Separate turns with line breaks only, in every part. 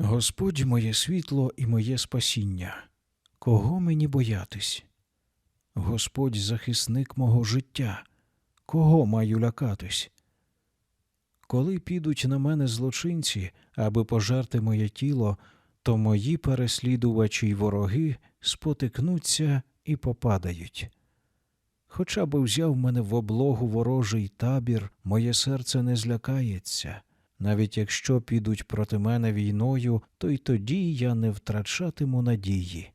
Господь моє світло і моє спасіння. Кого мені боятись? Господь захисник мого життя. Кого маю лякатись? Коли підуть на мене злочинці, аби пожерти моє тіло, то мої переслідувачі й вороги спотикнуться і попадають. Хоча б взяв мене в облогу ворожий табір, моє серце не злякається. Навіть якщо підуть проти мене війною, то й тоді я не втрачатиму надії.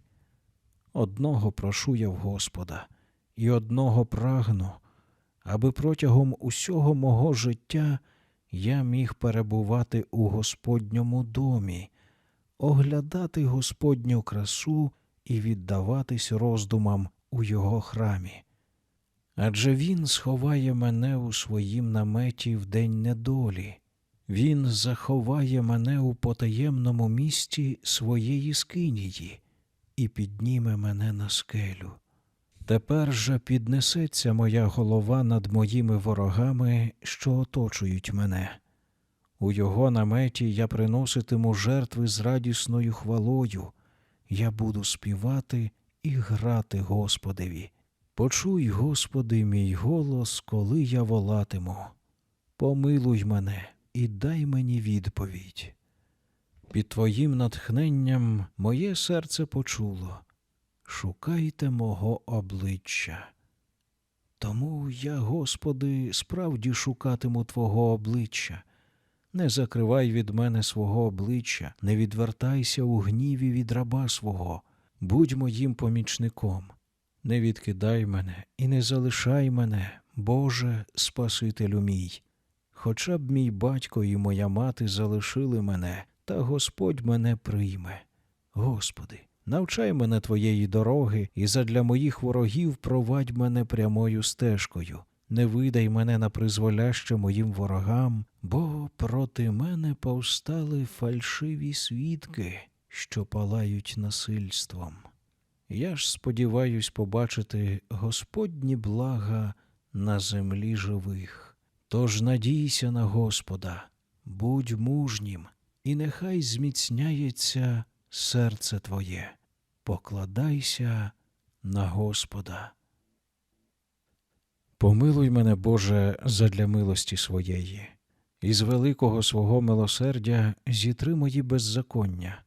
Одного прошу я в Господа, і одного прагну, аби протягом усього мого життя я міг перебувати у Господньому домі, оглядати Господню красу і віддаватись роздумам у його храмі. Адже він сховає мене у своїм наметі в день недолі. Він заховає мене у потаємному місті своєї скинії і підніме мене на скелю. Тепер же піднесеться моя голова над моїми ворогами, що оточують мене. У його наметі я приноситиму жертви з радісною хвалою, я буду співати і грати Господеві. Почуй, Господи, мій голос, коли я волатиму. Помилуй мене і дай мені відповідь. Під Твоїм натхненням моє серце почуло шукайте мого обличчя. Тому я, Господи, справді шукатиму Твого обличчя. Не закривай від мене свого обличчя, не відвертайся у гніві від раба свого, будь моїм помічником. Не відкидай мене і не залишай мене, Боже, Спасителю мій. Хоча б мій батько і моя мати залишили мене, та Господь мене прийме. Господи, навчай мене Твоєї дороги, і задля моїх ворогів провадь мене прямою стежкою. Не видай мене на призволяще моїм ворогам, бо проти мене повстали фальшиві свідки, що палають насильством. Я ж сподіваюсь побачити Господні блага на землі живих. Тож надійся на Господа, будь мужнім, і нехай зміцняється серце твоє, покладайся на Господа. Помилуй мене, Боже, задля милості своєї, і з великого свого милосердя зітри мої беззаконня.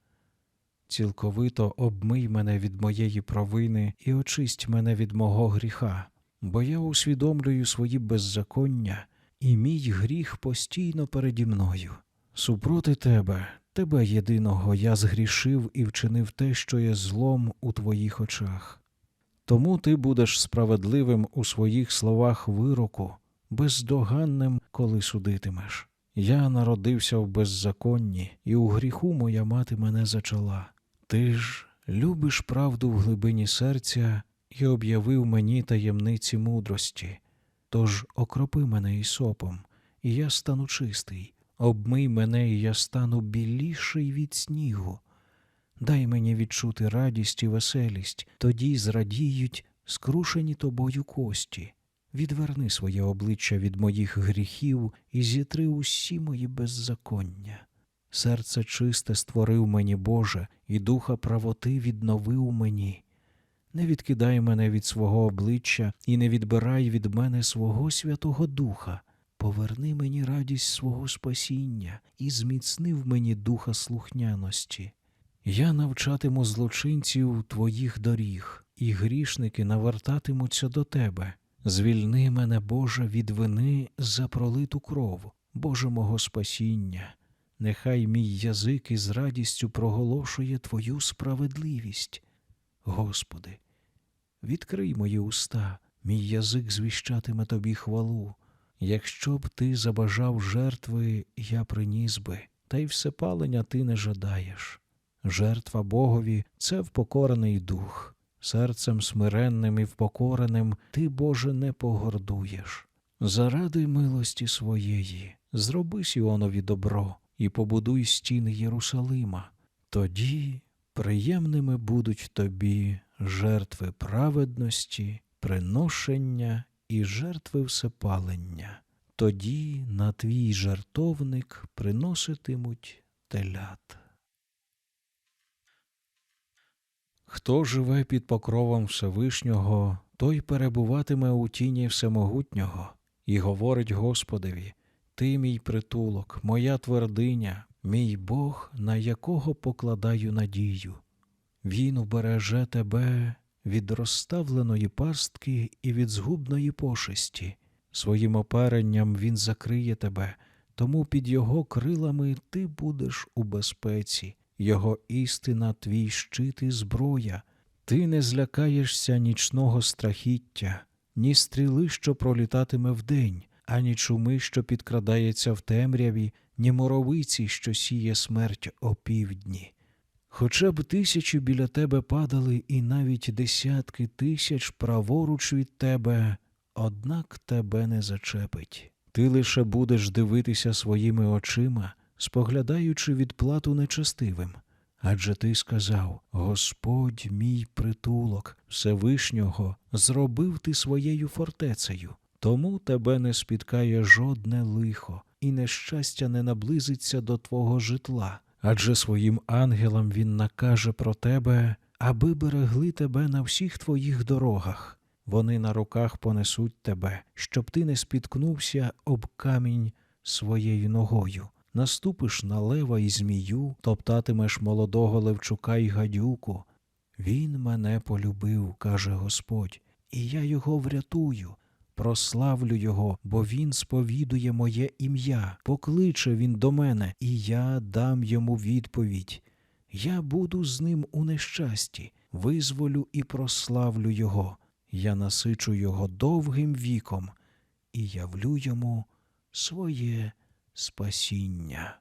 Цілковито обмий мене від моєї провини і очисть мене від мого гріха, бо я усвідомлюю свої беззаконня, і мій гріх постійно переді мною. Супроти тебе, тебе єдиного, я згрішив і вчинив те, що є злом у твоїх очах. Тому ти будеш справедливим у своїх словах вироку, бездоганним, коли судитимеш. Я народився в беззаконні, і у гріху моя мати мене зачала. Ти ж любиш правду в глибині серця і об'явив мені таємниці мудрості. Тож окропи мене ісопом, і я стану чистий, обмий мене, і я стану біліший від снігу. Дай мені відчути радість і веселість, тоді зрадіють скрушені тобою кості. Відверни своє обличчя від моїх гріхів і зітри усі мої беззаконня. Серце чисте створив мені, Боже, і духа правоти відновив мені. Не відкидай мене від свого обличчя і не відбирай від мене свого Святого Духа. Поверни мені радість свого спасіння і зміцни в мені духа слухняності. Я навчатиму злочинців твоїх доріг, і грішники навертатимуться до тебе. Звільни мене, Боже, від вини за пролиту кров, Боже мого спасіння. Нехай мій язик із радістю проголошує Твою справедливість. Господи, відкрий мої уста, мій язик звіщатиме Тобі хвалу. Якщо б ти забажав жертви, я приніс би, та й всепалення ти не жадаєш. Жертва Богові це впокорений дух, серцем смиренним і впокореним ти, Боже, не погордуєш. Заради милості своєї, зроби Сіонові добро і побудуй стіни Єрусалима. Тоді приємними будуть тобі жертви праведності, приношення і жертви всепалення. Тоді на твій жертовник приноситимуть телят. Хто живе під покровом Всевишнього, той перебуватиме у тіні Всемогутнього і говорить Господеві: Ти мій притулок, моя твердиня, мій Бог, на якого покладаю надію. Він убереже тебе від розставленої пастки і від згубної пошесті. Своїм оперенням він закриє тебе, тому під його крилами ти будеш у безпеці, його істина твій щит і зброя. Ти не злякаєшся нічного страхіття, ні стріли, що пролітатиме вдень, ані чуми, що підкрадається в темряві, ні моровиці, що сіє смерть опівдні. Хоча б тисячі біля тебе падали, і навіть десятки тисяч праворуч від тебе, однак тебе не зачепить. Ти лише будеш дивитися своїми очима, споглядаючи відплату нечестивим. Адже ти сказав: Господь мій притулок, Всевишнього, зробив ти своєю фортецею, тому тебе не спіткає жодне лихо, і нещастя не наблизиться до твого житла. Адже своїм ангелам він накаже про тебе, аби берегли тебе на всіх твоїх дорогах. Вони на руках понесуть тебе, щоб ти не спіткнувся об камінь своєю ногою. Наступиш на лева і змію, топтатимеш молодого левчука й гадюку. Він мене полюбив, каже Господь, і я його врятую. Прославлю його, бо він сповідує моє ім'я, покличе він до мене, і я дам йому відповідь. Я буду з ним у нещасті, визволю і прославлю його. Я насичу його довгим віком і явлю йому своє спасіння.